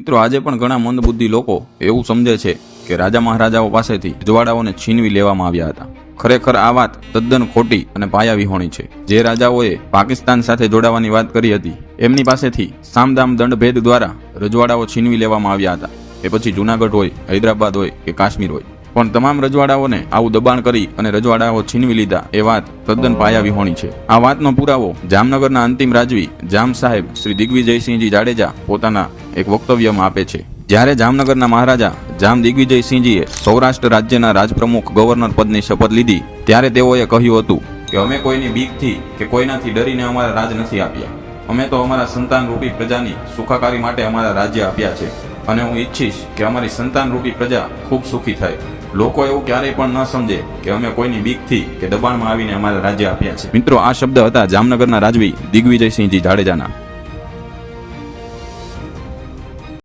મિત્રો, આજે પણ ઘણા મંદબુદ્ધિ લોકો એવું સમજે છે કે રાજા મહારાજાઓ પાસેથી રજવાડાઓને છીનવી લેવામાં આવ્યા હતા. ખરેખર આ વાત તદ્દન ખોટી અને પાયાવિહોણી છે. જે રાજાઓએ પાકિસ્તાન સાથે જોડાવાની વાત કરી હતી, એમની પાસેથી સામદામ દંડભેદ દ્વારા રજવાડાઓ છીનવી લેવામાં આવ્યા હતા. એ પછી જુનાગઢ હોય, હૈદરાબાદ હોય કે કાશ્મીર હોય. પણ તમામ રજવાડાઓને આવું દબાણ કરી અને રજવાડાઓ છીનવી લીધા એ વાત તદ્દન પાયાવિહોણી છે. આ વાતનો પુરાવો જામનગરના અંતિમ રાજવી જામ સાહેબ શ્રી દિગ્વિજયસિંહજી જાડેજા પોતાના એક વક્તવ્યમાં આપે છે. જ્યારે જામનગરના મહારાજા જામ દિગ્વિજયસિંહજીએ સૌરાષ્ટ્ર રાજ્યના રાજપ્રમુખ ગવર્નર પદની શપથ લીધી, ત્યારે તેઓએ કહ્યું હતું કે, અમે કોઈની બીકથી કે કોઈનાથી ડરીને અમારા રાજ નથી આપ્યા. અમે તો અમારા સંતાન રૂપી પ્રજાની સુખાકારી માટે અમારા રાજ્ય આપ્યા છે. અને હું ઈચ્છીશ કે અમારી સંતાન રૂપી પ્રજા ખૂબ સુખી થાય. લોકો એવું ક્યારેય પણ ન સમજે કે અમે કોઈની બીકથી કે દબાણમાં આવીને અમારા રાજ્ય આપ્યા છે. મિત્રો, આ શબ્દ હતા જામનગરના રાજવી દિગ્વિજયસિંહજી જાડેજાના.